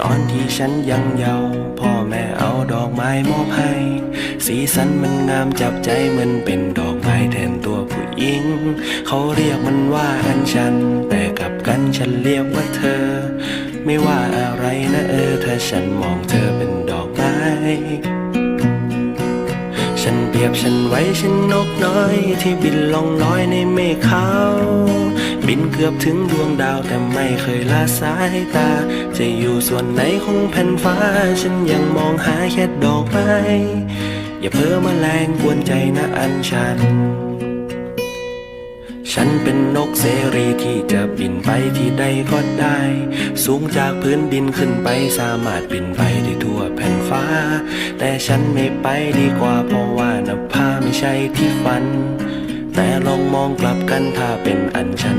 ตอนที่ฉันยังเยาว์พ่อแม่เอาดอกไม้มอบให้ สีสันมันงามจับใจมันเป็นดอกไม้แทนตัวผู้หญิง เขาเรียกมันว่าอันชัน แต่กับกันฉันเรียกว่าเธอ ไม่ว่าอะไรนะเออ ถ้าฉันมองเธอเป็นดอกไม้ฉันเปรียบฉันไว้ฉันนกน้อยที่บินล่องลอยในเมฆขาว บินเกือบถึงดวงดาวแต่ไม่เคยละสายตา จะอยู่ส่วนไหนของแผ่นฟ้า ฉันยังมองหาแค่ดอกไม้อย่าเพ้อมาแรงกวนใจนะอันชัน ฉันเป็นนกเสรีที่จะบินไปที่ใดก็ได้ สูงจากพื้นดินขึ้นไปสามารถบินไปได้ทั่วแผ่นฟ้า แต่ฉันไม่ไปดีกว่าเพราะว่านภาไม่ใช่ที่ฝัน แต่ลองมองกลับกันถ้าเป็นอันฉัน